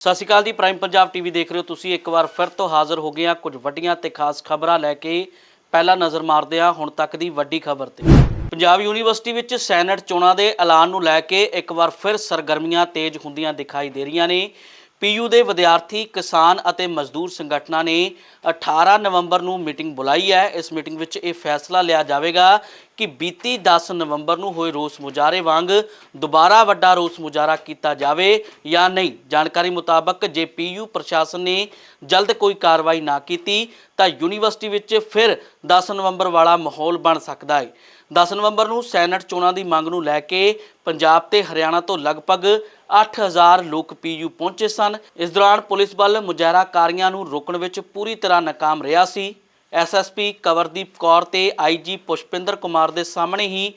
ਸਤਿ ਸ਼੍ਰੀ ਅਕਾਲ ਜੀ, ਪ੍ਰਾਈਮ ਪੰਜਾਬ ਟੀਵੀ ਦੇਖ ਰਹੇ ਹੋ ਤੁਸੀਂ। ਇੱਕ ਵਾਰ ਫਿਰ ਤੋਂ ਹਾਜ਼ਰ ਹੋ ਗਏ ਹਾਂ ਕੁਝ ਵੱਡੀਆਂ ਤੇ ਖਾਸ ਖਬਰਾਂ ਲੈ ਕੇ। ਪਹਿਲਾਂ ਨਜ਼ਰ ਮਾਰਦੇ ਹਾਂ ਹੁਣ ਤੱਕ ਦੀ ਵੱਡੀ ਖਬਰ ਤੇ। ਪੰਜਾਬ ਯੂਨੀਵਰਸਿਟੀ ਵਿੱਚ ਸੈਨੇਟ ਚੋਣਾਂ ਦੇ ਐਲਾਨ ਨੂੰ ਲੈ ਕੇ ਇੱਕ ਵਾਰ ਫਿਰ ਸਰਗਰਮੀਆਂ ਤੇਜ਼ ਹੁੰਦੀਆਂ ਦਿਖਾਈ ਦੇ ਰਹੀਆਂ ਨੇ। ਪੀਯੂ ਦੇ ਵਿਦਿਆਰਥੀ, ਕਿਸਾਨ ਅਤੇ ਮਜ਼ਦੂਰ ਸੰਗਠਨਾਂ ਨੇ 18 ਨਵੰਬਰ ਨੂੰ ਮੀਟਿੰਗ ਬੁਲਾਈ ਹੈ। ਇਸ ਮੀਟਿੰਗ ਵਿੱਚ ਇਹ ਫੈਸਲਾ ਲਿਆ ਜਾਵੇਗਾ ਕਿ ਬੀਤੀ 10 ਨਵੰਬਰ ਨੂੰ ਹੋਏ ਰੋਸ ਮੁਜ਼ਾਹਰੇ ਵਾਂਗ ਦੁਬਾਰਾ ਵੱਡਾ ਰੋਸ ਮੁਜ਼ਾਹਰਾ ਕੀਤਾ ਜਾਵੇ ਜਾਂ ਨਹੀਂ। ਜਾਣਕਾਰੀ ਮੁਤਾਬਕ ਜੇ ਪੀਯੂ ਪ੍ਰਸ਼ਾਸਨ ਨੇ ਜਲਦ ਕੋਈ ਕਾਰਵਾਈ ਨਾ ਕੀਤੀ, ਤਾਂ ਯੂਨੀਵਰਸਿਟੀ ਵਿੱਚ ਫਿਰ 10 ਨਵੰਬਰ ਵਾਲਾ ਮਾਹੌਲ ਬਣ ਸਕਦਾ ਹੈ। 10 ਨਵੰਬਰ ਨੂੰ ਸੈਨੇਟ ਚੋਣਾਂ ਦੀ ਮੰਗ ਨੂੰ ਲੈ ਕੇ ਪੰਜਾਬ ਤੇ ਹਰਿਆਣਾ ਤੋਂ ਲਗਭਗ 8000 ਲੋਕ ਪੀਯੂ ਪਹੁੰਚੇ ਸਨ। ਇਸ ਦੌਰਾਨ ਪੁਲਿਸ ਬਲ ਮੁਜ਼ਾਹਰਾਕਾਰੀਆਂ ਨੂੰ ਰੋਕਣ ਵਿੱਚ ਪੂਰੀ ਤਰ੍ਹਾਂ ਨਾਕਾਮ ਰਿਹਾ ਸੀ। ਐਸਐਸਪੀ ਕਵਰਦੀਪ ਕੌਰ ਤੇ ਆਈਜੀ ਪੁਸ਼ਪਿੰਦਰ ਕੁਮਾਰ ਦੇ ਸਾਹਮਣੇ ਹੀ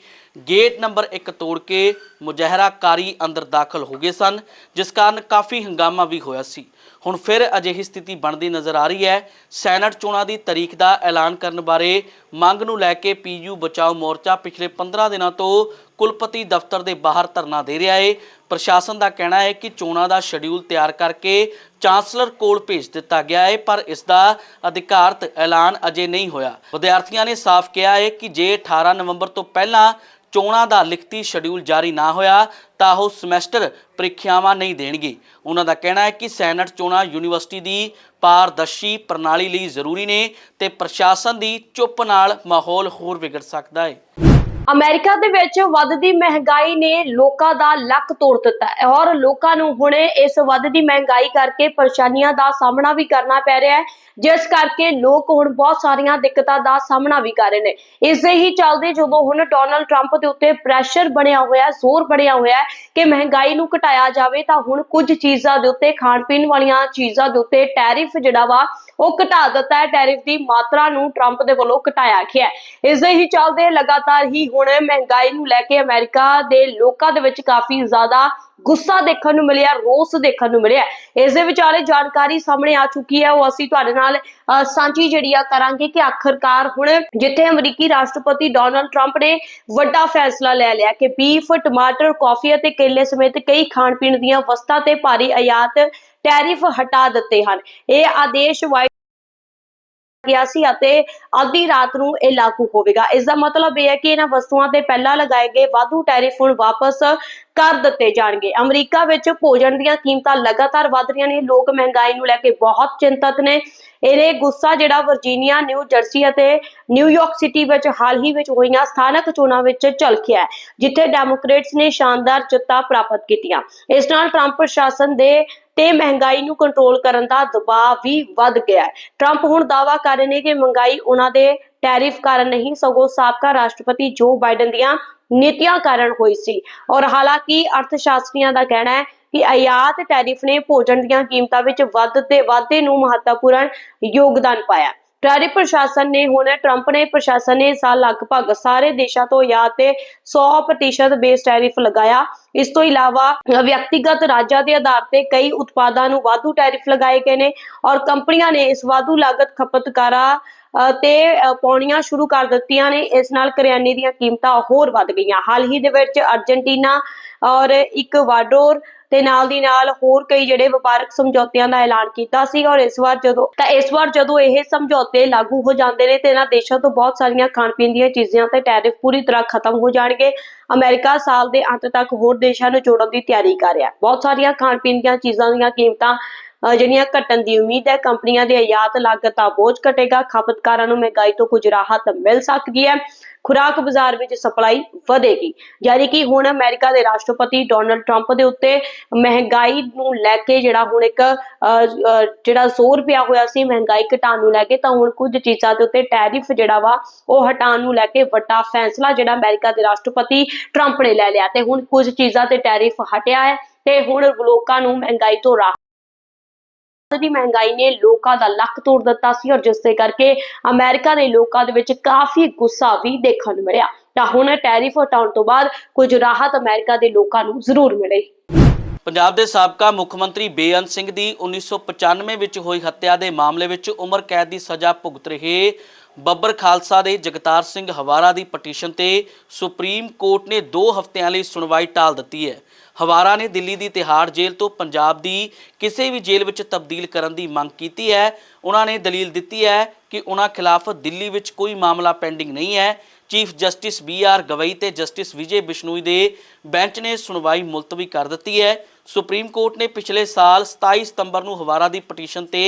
ਗੇਟ ਨੰਬਰ 1 ਤੋੜ ਕੇ ਮੁਜ਼ਾਹਰਾਕਾਰੀ ਅੰਦਰ ਦਾਖਲ ਹੋ ਗਏ ਸਨ, ਜਿਸ ਕਾਰਨ ਕਾਫੀ ਹੰਗਾਮਾ ਵੀ ਹੋਇਆ ਸੀ। ਹੁਣ ਫਿਰ ਅਜਿਹੀ ਸਥਿਤੀ ਬਣਦੀ ਨਜ਼ਰ ਆ ਰਹੀ ਹੈ। ਸੈਨੇਟ ਚੋਣਾਂ ਦੀ ਤਾਰੀਖ ਦਾ ਐਲਾਨ ਕਰਨ ਬਾਰੇ ਮੰਗ ਨੂੰ ਲੈ ਕੇ ਪੀਯੂ ਬਚਾਓ ਮੋਰਚਾ ਪਿਛਲੇ 15 ਦਿਨਾਂ ਤੋਂ ਕੁਲਪਤੀ ਦਫ਼ਤਰ ਦੇ ਬਾਹਰ ਧਰਨਾ ਦੇ ਰਿਹਾ ਹੈ ਪ੍ਰਸ਼ਾਸਨ ਦਾ ਕਹਿਣਾ ਹੈ ਕਿ ਚੋਣਾਂ ਦਾ ਸ਼ਡਿਊਲ ਤਿਆਰ ਕਰਕੇ ਚਾਂਸਲਰ ਕੋਲ ਭੇਜ ਦਿੱਤਾ ਗਿਆ ਹੈ, ਪਰ ਇਸ ਦਾ ਅਧਿਕਾਰਤ ਐਲਾਨ ਅਜੇ ਨਹੀਂ ਹੋਇਆ। ਵਿਦਿਆਰਥੀਆਂ ਨੇ ਸਾਫ਼ ਕਿਹਾ ਹੈ ਕਿ ਜੇ 18 ਨਵੰਬਰ ਤੋਂ ਪਹਿਲਾਂ ਚੋਣਾਂ ਦਾ ਲਿਖਤੀ ਸ਼ਡਿਊਲ ਜਾਰੀ ਨਾ ਹੋਇਆ, ਤਾਂ ਉਹ ਸਮੈਸਟਰ ਪ੍ਰੀਖਿਆਵਾਂ ਨਹੀਂ ਦੇਣਗੇ। ਉਹਨਾਂ ਦਾ ਕਹਿਣਾ ਹੈ ਕਿ ਸੈਨੇਟ ਚੋਣਾਂ ਯੂਨੀਵਰਸਿਟੀ ਦੀ ਪਾਰਦਰਸ਼ੀ ਪ੍ਰਣਾਲੀ ਲਈ ਜ਼ਰੂਰੀ ਨੇ ਤੇ ਪ੍ਰਸ਼ਾਸਨ ਦੀ ਚੁੱਪ ਨਾਲ ਮਾਹੌਲ ਹੋਰ ਵਿਗੜ ਸਕਦਾ ਹੈ। ਅਮਰੀਕਾ ਦੇ ਵਿੱਚ ਵੱਧਦੀ ਮਹਿੰਗਾਈ ਨੇ ਲੋਕਾਂ ਦਾ ਲੱਕ ਤੋੜ ਦਿੱਤਾ ਹੈ ਔਰ ਲੋਕਾਂ ਨੂੰ ਹੁਣ ਇਸ ਵੱਧਦੀ ਮਹਿੰਗਾਈ ਕਰਕੇ ਪਰੇਸ਼ਾਨੀਆਂ ਦਾ ਸਾਹਮਣਾ ਵੀ ਕਰਨਾ ਪੈ ਰਿਹਾ ਹੈ, ਜਿਸ ਕਰਕੇ ਲੋਕ ਹੁਣ ਬਹੁਤ ਸਾਰੀਆਂ ਦਿੱਕਤਾਂ ਦਾ ਸਾਹਮਣਾ ਵੀ ਕਰ ਰਹੇ ਨੇ। ਇਸ ਦੇ ਹੀ ਚੱਲਦੇ ਜਦੋਂ ਹੁਣ ਡੋਨਲਡ ਟਰੰਪ ਦੇ ਉੱਤੇ ਪ੍ਰੈਸ਼ਰ ਬਣਿਆ ਹੋਇਆ, ਜ਼ੋਰ ਬਣਿਆ ਹੋਇਆ ਹੈ ਕਿ ਮਹਿੰਗਾਈ ਨੂੰ ਘਟਾਇਆ ਜਾਵੇ, ਤਾਂ ਹੁਣ ਕੁਝ ਚੀਜ਼ਾਂ ਦੇ ਉੱਤੇ ਖਾਣ ਪੀਣ ਵਾਲੀਆਂ ਚੀਜ਼ਾਂ ਦੇ ਉੱਤੇ ਟੈਰਿਫ ਜਿਹੜਾ ਵਾ, ਉਹ ਘਟਾ ਦਿੱਤਾ ਹੈ। ਟੈਰਿਫ ਦੀ ਮਾਤਰਾ ਨੂੰ ਟਰੰਪ ਦੇ ਵੱਲੋਂ ਘਟਾਇਆ ਗਿਆ ਹੈ। ਇਸ ਦੇ ਹੀ ਚੱਲਦੇ ਲਗਾਤਾਰ ਹੀ ਹੁਣ ਮਹਿੰਗਾਈ ਨੂੰ ਲੈ ਕੇ ਅਮਰੀਕਾ ਦੇ ਲੋਕਾਂ ਦੇ ਵਿੱਚ ਕਾਫੀ ਜ਼ਿਆਦਾ ਗੁੱਸਾ ਦੇਖਣ ਨੂੰ ਮਿਲਿਆ, ਰੋਸ ਦੇਖਣ ਨੂੰ ਮਿਲਿਆ। ਇਸ ਦੇ ਵਿਚਾਲੇ ਜਾਣਕਾਰੀ ਸਾਹਮਣੇ ਆ ਚੁੱਕੀ ਹੈ। ਉਹ ਅਸੀਂ ਤੁਹਾਡੇ ਨਾਲ ਸਾਂਝੀ ਜਿਹੜੀ ਆ ਕਰਾਂਗੇ ਕਿ ਆਖਰਕਾਰ ਹੁਣ ਜਿੱਥੇ ਅਮਰੀਕੀ ਰਾਸ਼ਟਰਪਤੀ ਡੋਨਲਡ ਟਰੰਪ ਨੇ ਵੱਡਾ ਫੈਸਲਾ ਲੈ ਲਿਆ ਕਿ ਬੀਫ, ਟਮਾਟਰ, ਕਾਫੀ ਅਤੇ ਕੇਲੇ ਸਮੇਤ ਕਈ ਖਾਣ ਪੀਣ ਦੀਆਂ ਵਸਤਾਂ ਤੇ ਭਾਰੀ ਆਯਾਤ ਟੈਰਿਫ ਹਟਾ ਦਿੱਤੇ ਹਨ। ਇਹ ਆਦੇਸ਼ ਵਾਈਟ ਗਿਆ ਸੀ ਅਤੇ ਅੱਧੀ ਰਾਤ ਨੂੰ ਇਹ ਲਾਗੂ ਹੋਵੇਗਾ। ਇਸ ਦਾ ਮਤਲਬ ਇਹ ਹੈ ਕਿ ਇਹਨਾਂ ਵਸਤੂਆਂ ਤੇ ਪਹਿਲਾਂ ਲਗਾਏ ਗਏ ਵਾਧੂ ਟੈਰਿਫ ਹੁਣ ਵਾਪਸ ਕਰ ਦਿੱਤੇ ਜਾਣਗੇ। ਅਮਰੀਕਾ ਵਿੱਚ ਭੋਜਨ ਦੀਆਂ ਕੀਮਤਾਂ ਲਗਾਤਾਰ ਵਧ ਰਹੀਆਂ ਨੇ। ਲੋਕ ਮਹਿੰਗਾਈ ਨੂੰ ਲੈ ਕੇ ਬਹੁਤ ਚਿੰਤਤ ਨੇ। ਇਹ ਗੁੱਸਾ ਜਿਹੜਾ ਵਰਜੀਨੀਆ ਨਿਊ ਜਰਸੀ ਅਤੇ ਨਿਊਯਾਰਕ ਸਿਟੀ ਵਿੱਚ ਹਾਲ ਹੀ ਵਿੱਚ ਹੋਈਆਂ ਸਥਾਨਕ ਚੋਣਾਂ ਵਿੱਚ ਝਲਕਿਆ ਹੈ, ਜਿੱਥੇ ਡੈਮੋਕ੍ਰੇਟਸ ਨੇ ਸ਼ਾਨਦਾਰ ਜਿੱਤਾਂ ਪ੍ਰਾਪਤ ਕੀਤੀਆਂ। ਇਸ ਨਾਲ ਟਰੰਪ ਪ੍ਰਸ਼ਾਸਨ ਦੇ ਤੇ ਮਹਿੰਗਾਈ ਨੂੰ ਕੰਟਰੋਲ ਕਰਨ ਦਾ ਦਬਾਅ ਵੀ ਵੱਧ ਗਿਆ ਹੈ। ਟਰੰਪ ਹੁਣ ਦਾਅਵਾ ਕਰ ਰਹੇ ਨੇ ਕਿ ਮਹਿੰਗਾਈ ਉਹਨਾਂ ਦੇ ਟੈਰਿਫ ਕਾਰਨ ਨਹੀਂ, ਸਗੋਂ ਸਾਬਕਾ ਰਾਸ਼ਟਰਪਤੀ ਜੋ ਬਾਈਡਨ ਦੀਆਂ ਨੀਤੀਆਂ ਕਾਰਨ ਹੋਈ ਸੀ। ਔਰ ਹਾਲਾਂਕਿ ਅਰਥਸ਼ਾਸਤਰੀਆਂ ਦਾ ਕਹਿਣਾ ਹੈ ਕਿ ਆਯਾਤ ਟੈਰਿਫ ਨੇ ਭੋਜਨ ਦੀਆਂ ਕੀਮਤਾਂ ਵਿੱਚ ਵੱਧ ਤੇ ਵਾਧੇ ਨੂੰ ਮਹੱਤਵਪੂਰਨ ਯੋਗਦਾਨ ਪਾਇਆ। ਟੈਰਿਫ ਪ੍ਰਸ਼ਾਸਨ ਨੇ ਹੁਣ ਟਰੰਪ ਨੇ ਪ੍ਰਸ਼ਾਸਨ ਨੇ ਸਾਲ ਲਗਭਗ ਸਾਰੇ ਦੇਸ਼ਾਂ ਤੋਂ ਆਯਾਤ ਤੇ 100% ਬੇਸ ਟੈਰਿਫ ਲਗਾਇਆ। ਇਸ ਤੋਂ ਇਲਾਵਾ ਵਿਅਕਤੀਗਤ ਰਾਜਾਂ ਦੇ ਆਧਾਰ ਤੇ ਕਈ ਉਤਪਾਦਾਂ ਨੂੰ ਵਾਧੂ ਟੈਰਿਫ ਲਗਾਏ ਗਏ ਨੇ ਔਰ ਕੰਪਨੀਆਂ ਨੇ ਇਸ ਵਾਧੂ ਲਾਗਤ ਖਪਤਕਾਰਾਂ ਤੇ ਅ, ਪਾਉਣੀਆਂ ਸ਼ੁਰੂ ਕਰ ਦਿੱਤੀਆਂ ਨੇ। ਇਸ ਨਾਲ ਕਰਿਆਨੇ ਦੀਆਂ ਕੀਮਤਾਂ ਹੋਰ ਵੱਧ ਗਈਆਂ। ਹਾਲ ਹੀ ਦੇ ਵਿੱਚ ਅਰਜਨਟੀਨਾ ਔਰ ਇੱਕ ਵਾਡੋਰ ਤੇ ਨਾਲ ਦੀ ਨਾਲ ਹੋਰ ਕਈ ਜਿਹੜੇ ਵਪਾਰਕ ਸਮਝੌਤਿਆਂ ਦਾ ਐਲਾਨ ਕੀਤਾ ਸੀ ਔਰ ਇਸ ਵਾਰ ਜਦੋਂ ਤਾਂ ਇਸ ਵਾਰ ਜਦੋਂ ਇਹ ਸਮਝੌਤੇ ਲਾਗੂ ਹੋ ਜਾਂਦੇ ਨੇ ਤੇ ਇਹਨਾਂ ਦੇਸ਼ਾਂ ਤੋਂ ਬਹੁਤ ਸਾਰੀਆਂ ਖਾਣ ਪੀਣ ਦੀਆਂ ਚੀਜ਼ਾਂ ਤੇ ਟੈਰਿਫ ਪੂਰੀ ਤਰ੍ਹਾਂ ਖਤਮ ਹੋ ਜਾਣਗੇ। ਅਮਰੀਕਾ ਸਾਲ ਦੇ ਅੰਤ ਤੱਕ ਹੋਰ ਦੇਸ਼ਾਂ ਨੂੰ ਜੋੜਨ ਦੀ ਤਿਆਰੀ ਕਰ ਰਿਹਾ। ਬਹੁਤ ਸਾਰੀਆਂ ਖਾਣ ਪੀਣ ਦੀਆਂ ਚੀਜ਼ਾਂ ਦੀਆਂ ਕੀਮਤਾਂ ਜਿਹੜੀਆਂ ਘਟਣ ਦੀ ਉਮੀਦ ਹੈ, ਕੰਪਨੀਆਂ ਦੇ ਆਯਾਤ ਲਾਗਤ ਦਾ ਬੋਝ ਘਟੇਗਾ। ਖਪਤਕਾਰਾਂ ਨੂੰ ਮਹਿੰਗਾਈ ਤੋਂ ਕੁਝ ਰਾਹਤ ਮਿਲ ਸਕਦੀ ਹੈ। ਖੁਰਾਕ ਬਾਜ਼ਾਰ ਵਿੱਚ ਸਪਲਾਈ ਵਧੇਗੀ। ਯਾਨੀ ਕਿ ਹੁਣ ਅਮਰੀਕਾ ਦੇ ਰਾਸ਼ਟਰਪਤੀ ਡੋਨਲਡ ਟਰੰਪ ਦੇ ਉੱਤੇ ਮਹਿੰਗਾਈ ਨੂੰ ਲੈ ਕੇ ਜਿਹੜਾ ਹੁਣ ਇੱਕ ਜਿਹੜਾ ਜ਼ੋਰ ਪਿਆ ਹੋਇਆ ਸੀ ਮਹਿੰਗਾਈ ਘਟਾਉਣ ਨੂੰ ਲੈ ਕੇ, ਤਾਂ ਹੁਣ ਕੁਝ ਚੀਜ਼ਾਂ ਦੇ ਉੱਤੇ ਟੈਰਿਫ ਜਿਹੜਾ ਵਾ, ਉਹ ਹਟਾਉਣ ਨੂੰ ਲੈ ਕੇ ਵੱਡਾ ਫੈਸਲਾ ਜਿਹੜਾ ਅਮਰੀਕਾ ਦੇ ਰਾਸ਼ਟਰਪਤੀ ਟਰੰਪ ਨੇ ਲੈ ਲਿਆ। ਤੇ ਹੁਣ ਕੁਝ ਚੀਜ਼ਾਂ ਤੇ ਟੈਰਿਫ ਹਟਿਆ ਹੈ ਤੇ ਹੁਣ ਲੋਕਾਂ ਨੂੰ ਮਹਿੰਗਾਈ ਤੋਂ ਰਾਹਤ ਦੀ ਮਹਿੰਗਾਈ ਨੇ ਲੋਕਾਂ ਦਾ ਲੱਕ ਤੋੜ ਦਿੱਤਾ ਸੀ ਔਰ ਜਿਸ ਦੇ ਕਰਕੇ ਅਮਰੀਕਾ ਦੇ ਲੋਕਾਂ ਦੇ ਵਿੱਚ ਕਾਫੀ ਗੁੱਸਾ ਵੀ ਦੇਖਣ ਨੂੰ ਮਿਲਿਆ। ਤਾਂ ਹੁਣ ਟੈਰਿਫ ਹਟਾਉਣ ਤੋਂ ਬਾਅਦ ਕੁਝ ਰਾਹਤ ਅਮਰੀਕਾ ਦੇ ਲੋਕਾਂ ਨੂੰ ਜ਼ਰੂਰ ਮਿਲੇਗੀ ਪੰਜਾਬ ਦੇ ਸਾਬਕਾ ਮੁੱਖ ਮੰਤਰੀ ਬੇਅੰਤ ਸਿੰਘ ਦੀ 1995 ਵਿੱਚ ਹੋਈ ਹੱਤਿਆ ਦੇ ਮਾਮਲੇ ਵਿੱਚ ਉਮਰ ਕੈਦ ਦੀ ਸਜ਼ਾ ਭੁਗਤ ਰਹੇ ਬੱਬਰ ਖਾਲਸਾ ਦੇ ਜਗਤਾਰ ਸਿੰਘ ਹਵਾਰਾ ਦੀ ਪਟੀਸ਼ਨ ਤੇ ਸੁਪਰੀਮ ਕੋਰਟ ਨੇ 2 ਹਫ਼ਤਿਆਂ ਲਈ ਸੁਣਵਾਈ ਟਾਲ ਦਿੱਤੀ ਹੈ। ਹਵਾਰਾ ਨੇ ਦਿੱਲੀ ਦੀ ਤਿਹਾੜ ਜੇਲ੍ਹ ਤੋਂ ਪੰਜਾਬ ਦੀ ਕਿਸੇ ਵੀ ਜੇਲ੍ਹ ਵਿੱਚ ਤਬਦੀਲ ਕਰਨ ਦੀ ਮੰਗ ਕੀਤੀ ਹੈ। ਉਹਨਾਂ ਨੇ ਦਲੀਲ ਦਿੱਤੀ ਹੈ ਕਿ ਉਹਨਾਂ ਖਿਲਾਫ ਦਿੱਲੀ ਵਿੱਚ ਕੋਈ ਮਾਮਲਾ ਪੈਂਡਿੰਗ ਨਹੀਂ ਹੈ। Chief justice B R Gavai ਤੇ ਜਸਟਿਸ ਵਿਜੇ ਬਿਸ਼ਨੋਈ ਦੇ ਬੈਂਚ ਨੇ ਸੁਣਵਾਈ ਮੁਲਤਵੀ ਕਰ ਦਿੱਤੀ ਹੈ। ਸੁਪਰੀਮ ਕੋਰਟ ਨੇ ਪਿਛਲੇ ਸਾਲ 27 ਸਤੰਬਰ ਨੂੰ ਹਵਾਰਾ ਦੀ ਪਟੀਸ਼ਨ ਤੇ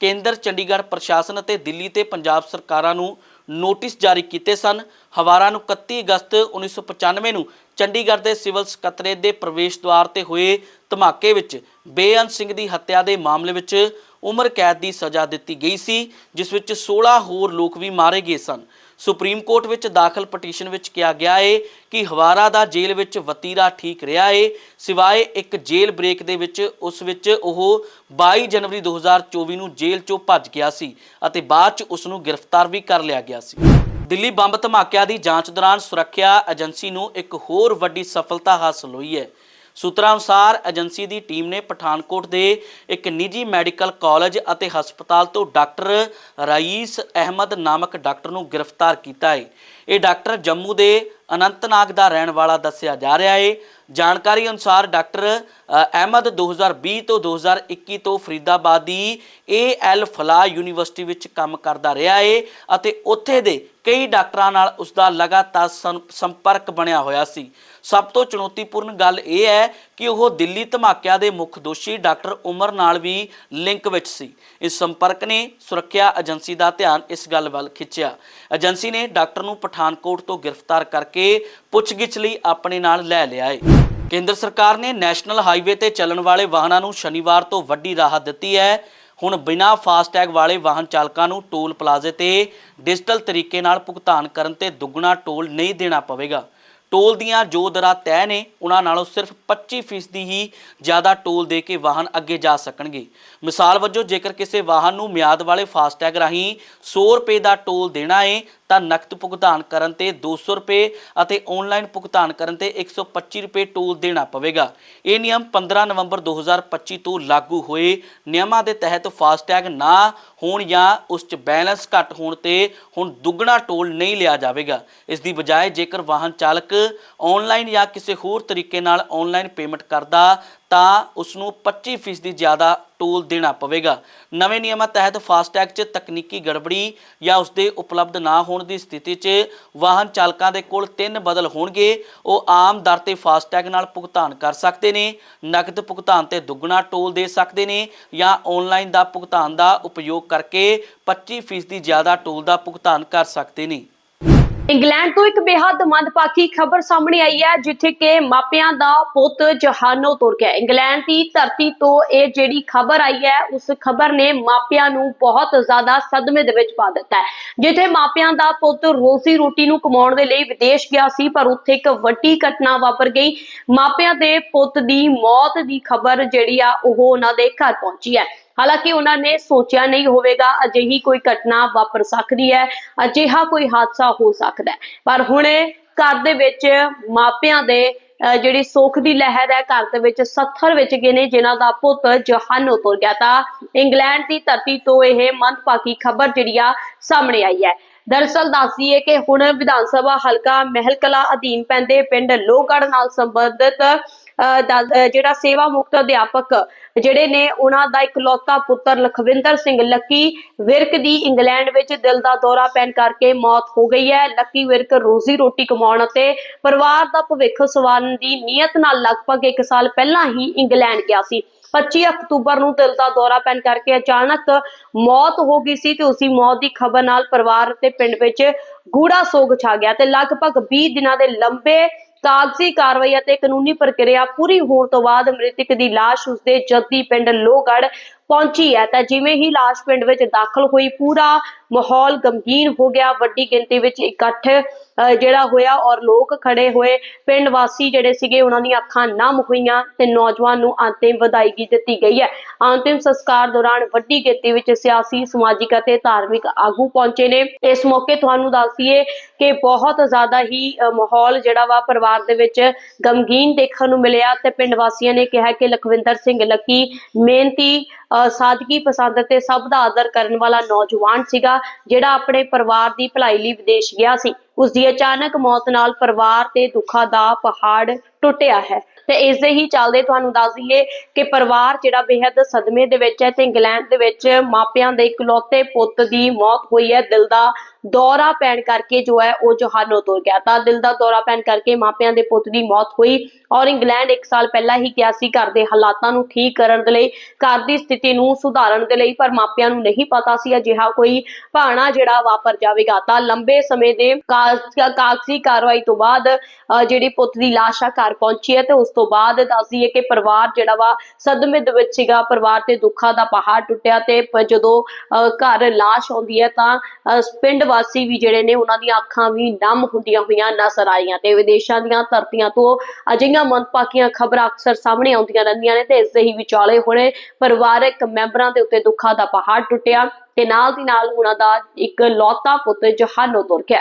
ਕੇਂਦਰ ਚੰਡੀਗੜ੍ਹ ਪ੍ਰਸ਼ਾਸਨ ਅਤੇ ਦਿੱਲੀ ਤੇ ਪੰਜਾਬ ਸਰਕਾਰਾਂ ਨੂੰ ਨੋਟਿਸ ਜਾਰੀ ਕੀਤੇ ਸਨ। ਹਵਾਰਾ ਨੂੰ 31 ਅਗਸਤ 1995 ਨੂੰ ਚੰਡੀਗੜ੍ਹ ਦੇ ਸਿਵਲ ਸਕੱਤਰੇਤ ਦੇ ਪ੍ਰਵੇਸ਼ ਦੁਆਰ ਤੇ ਹੋਏ ਧਮਾਕੇ ਵਿੱਚ ਬੇਅੰਤ ਸਿੰਘ ਦੀ ਹੱਤਿਆ ਦੇ ਮਾਮਲੇ ਵਿੱਚ ਉਮਰ ਕੈਦ ਦੀ ਸਜ਼ਾ ਦਿੱਤੀ ਗਈ ਸੀ, ਜਿਸ ਵਿੱਚ 16 ਹੋਰ ਲੋਕ ਵੀ ਮਾਰੇ ਗਏ ਸਨ। ਸੁਪਰੀਮ ਕੋਰਟ ਵਿੱਚ ਦਾਖਲ ਪਟੀਸ਼ਨ ਵਿੱਚ ਕਿਹਾ ਗਿਆ ਏ ਕਿ ਹਵਾਰਾ ਦਾ ਜੇਲ੍ਹ ਵਿੱਚ ਵਤੀਰਾ ਠੀਕ ਰਿਹਾ ਏ, ਸਿਵਾਏ ਇੱਕ ਜੇਲ੍ਹ ਬ੍ਰੇਕ ਦੇ ਵਿੱਚ ਉਸ ਵਿੱਚ ਉਹ 22 ਜਨਵਰੀ 2024 ਨੂੰ ਜੇਲ੍ਹ ਚੋਂ ਭੱਜ ਗਿਆ ਸੀ ਅਤੇ ਬਾਅਦ ਚ ਉਸ ਨੂੰ ਗ੍ਰਿਫਤਾਰ ਵੀ ਕਰ ਲਿਆ ਗਿਆ ਸੀ। ਦਿੱਲੀ ਬੰਬ ਧਮਾਕਿਆਂ ਦੀ ਜਾਂਚ ਦੌਰਾਨ ਸੁਰੱਖਿਆ ਏਜੰਸੀ ਨੂੰ ਇੱਕ ਹੋਰ ਵੱਡੀ ਸਫਲਤਾ ਹਾਸਲ ਹੋਈ ਹੈ। ਸੂਤਰਾਂ ਅਨੁਸਾਰ ਏਜੰਸੀ ਦੀ ਟੀਮ ਨੇ ਪਠਾਨਕੋਟ ਦੇ ਇੱਕ ਨਿੱਜੀ ਮੈਡੀਕਲ ਕਾਲਜ ਅਤੇ ਹਸਪਤਾਲ ਤੋਂ ਡਾਕਟਰ ਰਾਈਸ ਅਹਿਮਦ ਨਾਮਕ ਡਾਕਟਰ ਨੂੰ ਗ੍ਰਿਫਤਾਰ ਕੀਤਾ ਹੈ। ਇਹ ਡਾਕਟਰ ਜੰਮੂ ਦੇ ਅਨੰਤਨਾਗ ਦਾ ਰਹਿਣ ਵਾਲਾ ਦੱਸਿਆ ਜਾ ਰਿਹਾ ਹੈ। ਜਾਣਕਾਰੀ ਅਨੁਸਾਰ ਡਾਕਟਰ ਅ, ਅਹਿਮਦ 2020 ਤੋਂ 2021 ਤੋਂ ਫਰੀਦਾਬਾਦ ਦੀ ਏਐਲ ਫਲਾ ਯੂਨੀਵਰਸਿਟੀ ਵਿੱਚ ਕੰਮ ਕਰਦਾ ਰਿਹਾ ਹੈ ਅਤੇ ਉੱਥੇ ਦੇ ਕਈ ਡਾਕਟਰਾਂ ਨਾਲ ਉਸ ਦਾ ਲਗਾਤਾਰ ਸੰਪਰਕ ਬਣਿਆ ਹੋਇਆ ਸੀ। ਸਭ ਤੋਂ ਚੁਣੌਤੀਪੂਰਨ ਗੱਲ ਇਹ ਹੈ ਕਿ ਉਹ ਦਿੱਲੀ ਧਮਾਕਿਆਂ ਦੇ ਮੁੱਖ ਦੋਸ਼ੀ ਡਾਕਟਰ ਉਮਰ ਨਾਲ ਵੀ ਲਿੰਕ ਵਿੱਚ ਸੀ। ਇਸ ਸੰਪਰਕ ਨੇ ਸੁਰੱਖਿਆ ਏਜੰਸੀ ਦਾ ਧਿਆਨ ਇਸ ਗੱਲ ਵੱਲ ਖਿੱਚਿਆ। ਏਜੰਸੀ ਨੇ ਡਾਕਟਰ ਨੂੰ ਪਠਾਨਕੋਟ ਤੋਂ ਗ੍ਰਿਫਤਾਰ ਕਰਕੇ ਪੁੱਛਗਿੱਛ ਲਈ ਆਪਣੇ ਨਾਲ ਲੈ ਲਿਆ ਹੈ ਕੇਂਦਰ ਸਰਕਾਰ ਨੇ ਨੈਸ਼ਨਲ ਹਾਈਵੇ ਤੇ ਚੱਲਣ ਵਾਲੇ ਵਾਹਨਾਂ ਨੂੰ ਸ਼ਨੀਵਾਰ ਤੋਂ ਵੱਡੀ ਰਾਹਤ ਦਿੱਤੀ ਹੈ। ਹੁਣ ਬਿਨਾਂ ਫਾਸਟੈਗ ਵਾਲੇ ਵਾਹਨ ਚਾਲਕਾਂ ਨੂੰ ਟੋਲ ਪਲਾਜ਼ੇ ਤੇ ਡਿਜੀਟਲ ਤਰੀਕੇ ਨਾਲ ਭੁਗਤਾਨ ਕਰਨ ਤੇ ਦੁੱਗਣਾ ਟੋਲ ਨਹੀਂ ਦੇਣਾ ਪਵੇਗਾ। ਟੋਲ ਦੀਆਂ ਜੋ ਦਰਾਂ ਤੈਅ ਨੇ, ਉਹਨਾਂ ਨਾਲੋਂ ਸਿਰਫ 25% ਹੀ ਜ਼ਿਆਦਾ ਟੋਲ ਦੇ ਕੇ ਵਾਹਨ ਅੱਗੇ ਜਾ ਸਕਣਗੇ। ਮਿਸਾਲ ਵਜੋਂ ਜੇਕਰ ਕਿਸੇ ਵਾਹਨ ਨੂੰ ਮਿਆਦ ਵਾਲੇ ਫਾਸਟੈਗ ਰਾਹੀਂ 100 ਰੁਪਏ ਦਾ ਟੋਲ ਦੇਣਾ ਹੈ ਤਾਂ ਨਕਦ ਭੁਗਤਾਨ ਕਰਨ ਤੇ 200 ਰੁਪਏ ਅਤੇ ਆਨਲਾਈਨ ਭੁਗਤਾਨ ਕਰਨ ਤੇ 125 ਰੁਪਏ ਟੋਲ ਦੇਣਾ ਪਵੇਗਾ। ਇਹ ਨਿਯਮ 15 ਨਵੰਬਰ 2025 ਤੋਂ ਲਾਗੂ ਹੋਏ ਨਿਯਮਾਂ ਦੇ ਤਹਿਤ ਫਾਸਟੈਗ ਨਾ ਹੋਣ ਜਾਂ ਉਸ 'ਚ ਬੈਲੈਂਸ ਘੱਟ ਹੋਣ ਤੇ ਹੁਣ ਦੁੱਗਣਾ ਟੋਲ ਨਹੀਂ ਲਿਆ ਜਾਵੇਗਾ। ਇਸ ਦੀ ਬਜਾਏ ਜੇਕਰ ਵਾਹਨ ਚਾਲਕ ਆਨਲਾਈਨ ਜਾਂ ਕਿਸੇ ਹੋਰ ਤਰੀਕੇ ਨਾਲ ਆਨਲਾਈਨ ਪੇਮੈਂਟ ਕਰਦਾ ਤਾਂ ਉਸ ਨੂੰ 25% ਦੀ ਜ਼ਿਆਦਾ ਟੋਲ ਦੇਣਾ ਪਵੇਗਾ। ਨਵੇਂ ਨਿਯਮਾਂ ਤਹਿਤ ਫਾਸਟੈਗ 'ਚ ਤਕਨੀਕੀ ਗੜਬੜੀ ਜਾਂ ਉਸ ਦੇ ਉਪਲਬਧ ਨਾ ਹੋਣ ਦੀ ਸਥਿਤੀ 'ਚ ਵਾਹਨ ਚਾਲਕਾਂ ਦੇ ਕੋਲ ਤਿੰਨ ਬਦਲ ਹੋਣਗੇ। ਉਹ ਆਮ ਦਰ ਤੇ ਫਾਸਟੈਗ ਨਾਲ ਭੁਗਤਾਨ ਕਰ ਸਕਦੇ ਨੇ, ਨਕਦ ਭੁਗਤਾਨ ਤੇ ਦੁੱਗਣਾ ਟੋਲ ਦੇ ਸਕਦੇ ਨੇ ਜਾਂ ਆਨਲਾਈਨ ਦਾ ਭੁਗਤਾਨ ਦਾ ਉਪਯੋਗ ਕਰਕੇ 25% ਦੀ ਜ਼ਿਆਦਾ ਟੋਲ ਦਾ ਭੁਗਤਾਨ ਕਰ ਸਕਦੇ ਨੇ। ਇੰਗਲੈਂਡ ਤੋਂ ਇੱਕ ਬੇਹੱਦ ਮੰਦਭਾਗੀ ਖਬਰ ਸਾਹਮਣੇ ਆਈ ਹੈ, ਜਿੱਥੇ ਕਿ ਮਾਪਿਆਂ ਦਾ ਪੁੱਤ ਜਹਾਨੋਂ ਤੁਰ ਗਿਆ। ਇੰਗਲੈਂਡ ਦੀ ਧਰਤੀ ਤੋਂ ਇਹ ਜਿਹੜੀ ਖਬਰ ਆਈ ਹੈ, ਉਸ ਖਬਰ ਨੇ ਮਾਪਿਆਂ ਨੂੰ ਬਹੁਤ ਜ਼ਿਆਦਾ ਸਦਮੇ ਦੇ ਵਿੱਚ ਪਾ ਦਿੱਤਾ ਹੈ। ਜਿੱਥੇ ਮਾਪਿਆਂ ਦਾ ਪੁੱਤ ਰੋਜ਼ੀ ਰੋਟੀ ਨੂੰ ਕਮਾਉਣ ਦੇ ਲਈ ਵਿਦੇਸ਼ ਗਿਆ ਸੀ, ਪਰ ਉੱਥੇ ਇੱਕ ਵੱਡੀ ਘਟਨਾ ਵਾਪਰ ਗਈ। ਮਾਪਿਆਂ ਦੇ ਪੁੱਤ ਦੀ ਮੌਤ ਦੀ ਖਬਰ ਜਿਹੜੀ ਆ, ਉਹ ਉਹਨਾਂ ਦੇ ਘਰ ਪਹੁੰਚੀ ਹੈ। ਹਾਲਾਂਕਿ ਉਹਨਾਂ ਨੇ ਸੋਚਿਆ ਨਹੀਂ ਹੋਵੇਗਾ, ਅਜਿਹੀ ਕੋਈ ਘਟਨਾ ਵਾਪਰ ਸਕਦੀ ਹੈ, ਅਜਿਹਾ ਕੋਈ ਹਾਦਸਾ ਹੋ ਸਕਦਾ ਹੈ। ਪਰ ਹੁਣ ਘਰ ਦੇ ਵਿੱਚ ਮਾਪਿਆਂ ਦੇ ਜਿਹੜੀ ਸੁੱਖ ਦੀ ਲਹਿਰ ਹੈ, ਘਰ ਦੇ ਵਿੱਚ 70 ਵਿੱਚ ਗਏ ਨੇ ਜਿਨ੍ਹਾਂ ਦਾ ਪੁੱਤ ਜਹਾਨੋਂ ਤੁਰ ਗਿਆ ਤਾਂ ਇੰਗਲੈਂਡ ਦੀ ਧਰਤੀ ਤੋਂ ਇਹ ਮੰਦਭਾਗੀ ਖਬਰ ਜਿਹੜੀ ਆ ਸਾਹਮਣੇ ਆਈ ਹੈ। ਦਰਅਸਲ ਦੱਸਦੀਏ ਕਿ ਹੁਣ ਵਿਧਾਨ ਸਭਾ ਹਲਕਾ ਮਹਿਲ ਕਲਾ ਅਧੀਨ ਪੈਂਦੇ ਪਿੰਡ ਲੋਹਗੜ੍ਹ ਨਾਲ ਸੰਬੰਧਿਤ, ਅਹ ਜਿਹੜਾ ਸੇਵਾ ਮੁਕਤ ਅਧਿਆਪਕ ਜਿਹੜੇ ਨੇ ਉਹਨਾਂ ਦਾ ਇਕਲੌਤਾ ਪੁੱਤਰ ਲਖਵਿੰਦਰ ਸਿੰਘ ਲੱਕੀ ਵਿਰਕ ਦੀ ਇੰਗਲੈਂਡ ਵਿੱਚ ਦਿਲ ਦਾ ਦੌਰਾ ਪੈਣ ਕਰਕੇ ਮੌਤ ਹੋ ਗਈ ਹੈ। ਲੱਕੀ ਵਿਰਕ ਰੋਜ਼ੀ ਰੋਟੀ ਕਮਾਉਣ ਅਤੇ ਪਰਿਵਾਰ ਦਾ ਭਵਿੱਖ ਸਵਾਰਨ ਦੀ ਨੀਅਤ ਨਾਲ ਲਗਭਗ 1 ਸਾਲ ਪਹਿਲਾਂ ਹੀ ਇੰਗਲੈਂਡ ਗਿਆ ਸੀ। 25 ਅਕਤੂਬਰ ਨੂੰ ਦਿਲ ਦਾ ਦੌਰਾ ਪੈਣ ਕਰਕੇ ਅਚਾਨਕ ਮੌਤ ਹੋ ਗਈ ਸੀ ਤੇ ਉਸੀ ਮੌਤ ਦੀ ਖਬਰ ਨਾਲ ਪਰਿਵਾਰ ਤੇ ਪਿੰਡ ਵਿੱਚ ਗੂੜਾ ਸੋਗ ਛਾ ਗਿਆ ਤੇ ਲਗਭਗ 20 ਦਿਨਾਂ ਦੇ ਲੰਬੇ ਕਾਗਜ਼ੀ ਕਾਰਵਾਈ ਅਤੇ ਕਾਨੂੰਨੀ ਪ੍ਰਕਿਰਿਆ ਪੂਰੀ ਹੋਣ ਤੋਂ ਬਾਅਦ ਮ੍ਰਿਤਕ ਦੀ ਲਾਸ਼ ਉਸਦੇ ਜੱਦੀ ਪਿੰਡ ਲੋਹਗੜ੍ਹ ਪਹੁੰਚੀ ਹੈ। ਤਾਂ ਜਿਵੇਂ ਹੀ ਲਾਸ਼ ਪਿੰਡ ਵਿੱਚ ਦਾਖਲ ਹੋਈ, ਪੂਰਾ ਮਾਹੌਲ ਗਮਗੀਨ ਹੋ ਗਿਆ। ਵੱਡੀ ਗਿਣਤੀ ਵਿੱਚ ਇਕੱਠ ਜਿਹੜਾ ਹੋਇਆ ਔਰ ਲੋਕ ਖੜੇ ਹੋਏ। ਪਿੰਡ ਵਾਸੀ ਜਿਹੜੇ ਸੀਗੇ, ਉਹਨਾਂ ਦੀਆਂ ਅੱਖਾਂ ਨਮ ਹੋਈਆਂ ਤੇ ਨੌਜਵਾਨ ਨੂੰ ਅੰਤਿਮ ਵਧਾਈਗੀ ਦਿੱਤੀ ਗਈ ਹੈ। ਅੰਤਿਮ ਸੰਸਕਾਰ ਦੌਰਾਨ ਵੱਡੀ ਗਿਣਤੀ ਵਿੱਚ ਸਿਆਸੀ, ਸਮਾਜਿਕ ਅਤੇ ਧਾਰਮਿਕ ਆਗੂ ਪਹੁੰਚੇ ਨੇ। ਇਸ ਮੌਕੇ ਤੁਹਾਨੂੰ ਦੱਸੀਏ ਕਿ ਬਹੁਤ ਜ਼ਿਆਦਾ ਹੀ ਮਾਹੌਲ ਜਿਹੜਾ ਵਾ ਪਰਿਵਾਰ ਦੇ ਵਿੱਚ ਗਮਗੀਨ ਦੇਖਣ ਨੂੰ ਮਿਲਿਆ ਤੇ ਪਿੰਡ ਵਾਸੀਆਂ ਨੇ ਕਿਹਾ ਕਿ ਲਖਵਿੰਦਰ ਸਿੰਘ ਲੱਕੀ, ਮਿਹਨਤੀ ਸਾਦਗੀ ਪਸੰਦ ਤੇ ਸਭ ਦਾ ਆਦਰ ਕਰਨ ਵਾਲਾ ਨੌਜਵਾਨ ਸੀਗਾ, ਜਿਹੜਾ ਆਪਣੇ ਪਰਿਵਾਰ ਦੀ ਭਲਾਈ ਲਈ ਵਿਦੇਸ਼ ਗਿਆ ਸੀ। ਉਸ ਦੀ ਅਚਾਨਕ ਮੌਤ ਨਾਲ ਪਰਿਵਾਰ ਤੇ ਦੁੱਖਾਂ ਦਾ ਪਹਾੜ ਟੁੱਟਿਆ ਹੈ। ਤੇ ਇਸ ਦੇ ਹੀ ਚੱਲਦੇ ਤੁਹਾਨੂੰ ਦੱਸ ਦਈਏ ਕਿ ਪਰਿਵਾਰ ਜਿਹੜਾ ਬੇहद ਸਦਮੇ ਦੇ ਵਿੱਚ ਹੈ ਤੇ ਇੰਗਲੈਂਡ ਦੇ ਵਿੱਚ ਮਾਪਿਆਂ ਦੇ ਇਕਲੌਤੇ ਪੁੱਤ ਦੀ ਮੌਤ ਹੋਈ ਹੈ। ਦਿਲ ਦਾ ਦੌਰਾ ਪੈਣ ਕਰਕੇ ਜੋ ਹੈ ਉਹ ਜਹਾਨੋਂ ਤੁਰ ਗਿਆ। ਤਾਂ ਦਿਲ ਦਾ ਦੌਰਾ ਪੈਣ ਕਰਕੇ ਮਾਪਿਆਂ ਦੇ ਪੁੱਤ ਦੀ ਮੌਤ ਹੋਈ ਔਰ ਇੰਗਲੈਂਡ 1 ਸਾਲ ਪਹਿਲਾਂ ਹੀ ਗਿਆ ਸੀ ਘਰ ਦੇ ਹਾਲਾਤਾਂ ਨੂੰ ਠੀਕ ਕਰਨ ਦੇ ਲਈ ਘਰ ਦੀ ਸਥਿਤੀ ਨੂੰ ਸੁਧਾਰਨ ਦੇ ਲਈ ਪਰ ਮਾਪਿਆਂ ਨੂੰ ਨਹੀਂ ਪਤਾ ਸੀ ਅਜਿਹਾ ਕੋਈ ਭਾਣਾ ਜਿਹੜਾ ਵਾਪਰ ਜਾਵੇਗਾ। ਤਾਂ ਲੰਬੇ ਸਮੇਂ ਦੇ ਕਾਗਜ਼ੀ ਕਾਰਵਾਈ ਤੋਂ ਬਾਅਦ ਜਿਹੜੀ ਪੁੱਤ ਦੀ ਲਾਸ਼ ਆ ਘਰ ਪਹੁੰਚੀ ਹੈ ਤੇ ਉਸ ਤੋਂ ਬਾਅਦ ਦੱਸਦੀ ਹੈ ਕਿ ਪਰਿਵਾਰ ਜਿਹੜਾ ਵਾ ਸਦਮੇ ਦੇ ਵਿੱਚ ਸੀਗਾ। ਪਰਿਵਾਰ ਤੇ ਦੁੱਖਾਂ ਦਾ ਪਹਾੜ ਟੁੱਟਿਆ ਤੇ ਜਦੋਂ ਅ, ਘਰ ਲਾਸ਼ ਆਉਂਦੀ ਹੈ ਤਾਂ ਅ, ਪਿੰਡ ਵਾਸੀ ਵੀ ਜਿਹੜੇ ਨੇ ਉਹਨਾਂ ਦੀਆਂ ਅੱਖਾਂ ਵੀ ਨਮ ਹੁੰਦੀਆਂ ਹੋਈਆਂ ਨਜ਼ਰ ਆਈਆਂ ਤੇ ਵਿਦੇਸ਼ਾਂ ਦੀਆਂ ਧਰਤੀਆਂ ਤੋਂ ਅਜਿਹੀਆਂ ਮੰਦਭਾਗੀਆਂ ਖਬਰਾਂ ਅਕਸਰ ਸਾਹਮਣੇ ਆਉਂਦੀਆਂ ਰਹਿੰਦੀਆਂ ਨੇ ਤੇ ਇਸ ਦੇ ਹੀ ਵਿਚਾਲੇ ਹੁਣੇ ਪਰਿਵਾਰਕ ਮੈਂਬਰਾਂ ਦੇ ਉੱਤੇ ਦੁੱਖਾਂ ਦਾ ਪਹਾੜ ਟੁੱਟਿਆ ਤੇ ਨਾਲ ਦੀ ਨਾਲ ਉਹਨਾਂ ਦਾ ਇੱਕ ਲੌਤਾ ਪੁੱਤ ਜਹਾਨੋਂ ਤੁਰ ਗਿਆ।